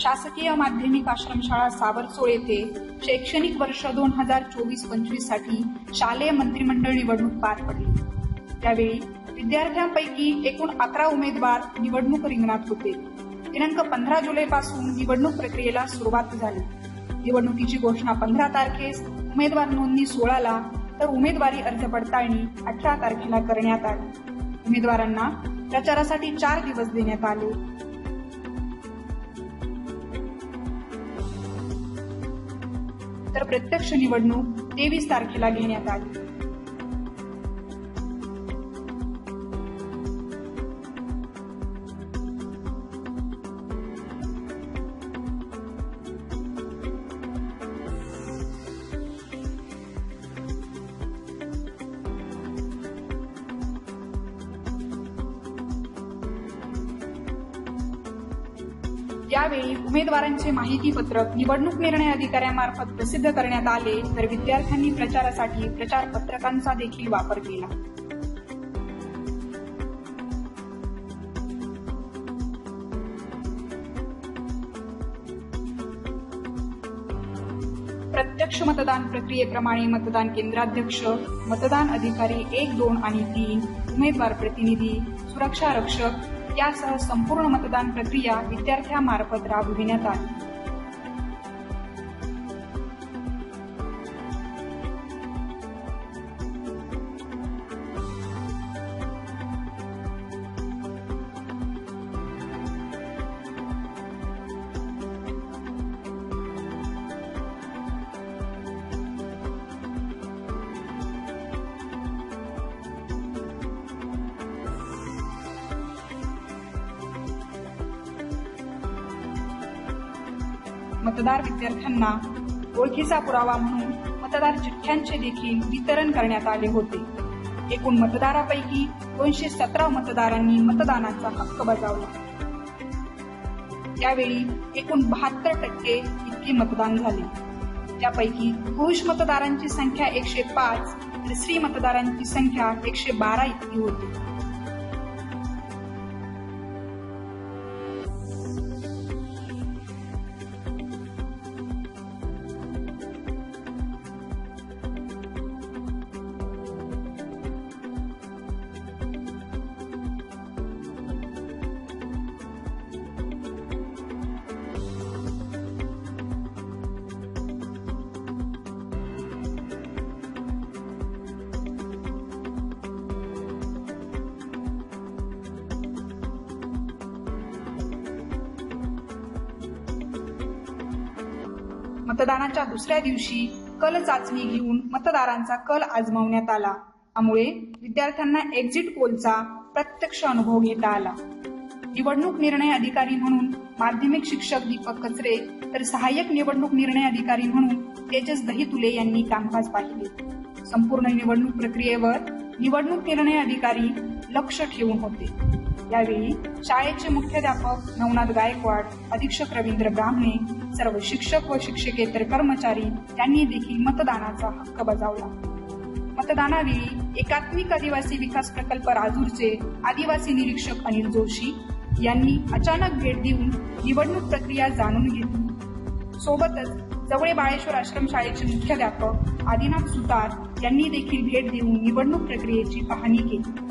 शासकीय माध्यमिक आश्रमशाळा सावरचोळ येथे शैक्षणिक वर्ष दोन हजार चोवीस पंचवीससाठी शालेय मंत्रिमंडळ निवडणूक पार पडली. त्यावेळी विद्यार्थ्यांपैकी एकूण अकरा उमेदवार निवडणूक रिंगणात होते. दिनांक पंधरा जुलै पासून निवडणूक प्रक्रियेला सुरुवात झाली. निवडणुकीची घोषणा पंधरा तारखेस उमेदवार नोंदणी सोळाला तर उमेदवारी अर्ज पडताळणी अठरा तारखेला करण्यात आली. उमेदवारांना प्रचारासाठी चार दिवस देण्यात आले. तर प्रत्यक्ष निवडणूक तेवीस तारखेला घेण्यात आली. यावेळी उमेदवारांचे माहिती पत्रक निवडणूक निर्णय अधिकाऱ्यामार्फत प्रसिद्ध करण्यात आले तर विद्यार्थ्यांनी प्रचारासाठी प्रचार पत्रकांचा देखील वापर केला. प्रत्यक्ष मतदान प्रक्रियेप्रमाणे मतदान केंद्राध्यक्ष मतदान अधिकारी एक दोन आणि तीन उमेदवार प्रतिनिधी सुरक्षा रक्षक यासह संपूर्ण मतदान प्रक्रिया विद्यार्थ्यांमार्फत राबविण्यात आली. मतदार विद्यार्थ्यांना ओळखीचा पुरावा म्हणून मतदार चिठ्ठ्यांचे देखील वितरण करण्यात आले होते. एकूण मतदारापैकी दोनशे सतरा मतदारांनी मतदानाचा हक्क बजावला. त्यावेळी एकूण बहात्तर टक्के इतके मतदान झाले. त्यापैकी पुरुष मतदारांची संख्या एकशे पाच तर स्त्री मतदारांची संख्या एकशे बारा इतकी होती. मतदानाच्या दुसऱ्या दिवशी कल चाचणी घेऊन मतदारांचा कल आजमावण्यात आला. त्यामुळे विद्यार्थ्यांना एक्झिट पोलचा प्रत्यक्ष अनुभव घेता आला. निवडणूक निर्णय अधिकारी म्हणून माध्यमिक शिक्षक दीपक कचरे तर सहाय्यक निवडणूक निर्णय अधिकारी म्हणून तेजस दहितुले यांनी कामकाज पाहिले. संपूर्ण निवडणूक प्रक्रियेवर निवडणूक निर्णय अधिकारी लक्ष ठेवून होते. यावेळी शाळेचे मुख्याध्यापक नवनाथ गायकवाड अधीक्षक रवींद्र ब्राह्मणे सर्व शिक्षक व शिक्षकेतर कर्मचारी त्यांनी देखील मतदानाचा हक्क बजावला. मतदानावेळी एकात्मिक आदिवासी विकास प्रकल्प राजूरचे आदिवासी निरीक्षक अनिल जोशी यांनी अचानक भेट देऊन निवडणूक प्रक्रिया जाणून घेतली. सोबतच जवळे बाळेश्वर आश्रम शाळेचे मुख्याध्यापक आदिनाथ सुतार यांनी देखील भेट देऊन निवडणूक प्रक्रियेची पाहणी केली.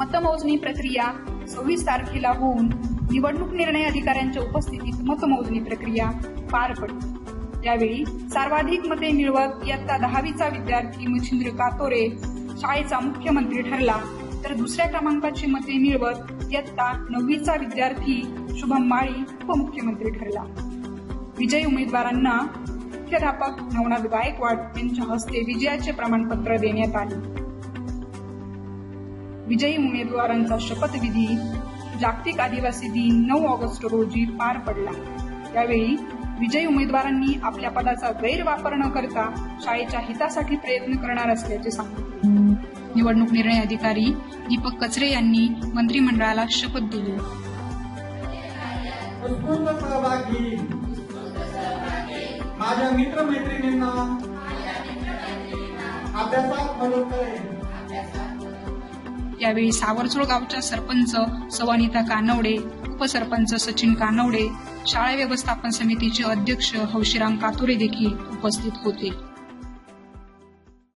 मतमोजणी प्रक्रिया सव्वीस तारखेला होऊन निवडणूक निर्णय अधिकाऱ्यांच्या उपस्थितीत मतमोजणी प्रक्रिया पार पडली यावेळी सर्वाधिक मते मिळवत इयत्ता दहावीचा विद्यार्थी मच्छिंद्र कातोरे शाळेचा मुख्यमंत्री ठरला. तर दुसऱ्या क्रमांकाची मते मिळवत इयत्ता नववीचा विद्यार्थी शुभम माळी उपमुख्यमंत्री ठरला. विजयी उमेदवारांना मुख्याध्यापक नवनाथ गायकवाड यांच्या हस्ते विजयाचे प्रमाणपत्र देण्यात आले. विजयी उमेदवारांचा शपथविधी जागतिक आदिवासी दिन नऊ ऑगस्ट रोजी पार पडला. यावेळी विजयी उमेदवारांनी आपल्या पदाचा गैरवापर न करता शाळेच्या हितासाठी प्रयत्न करणार असल्याचे सांगितले. निवडणूक निर्णय अधिकारी दीपक कचरे यांनी मंत्रिमंडळाला शपथ दिली. माझ्या मित्रमैत्रिणींना. अभ्यासात मदत करेन. यावेळी सावरचोळ गावच्या सरपंच सवानिता कानवडे उपसरपंच सचिन कानवडे शाळा व्यवस्थापन समितीचे अध्यक्ष हौशीराम कातुरे देखील उपस्थित होते.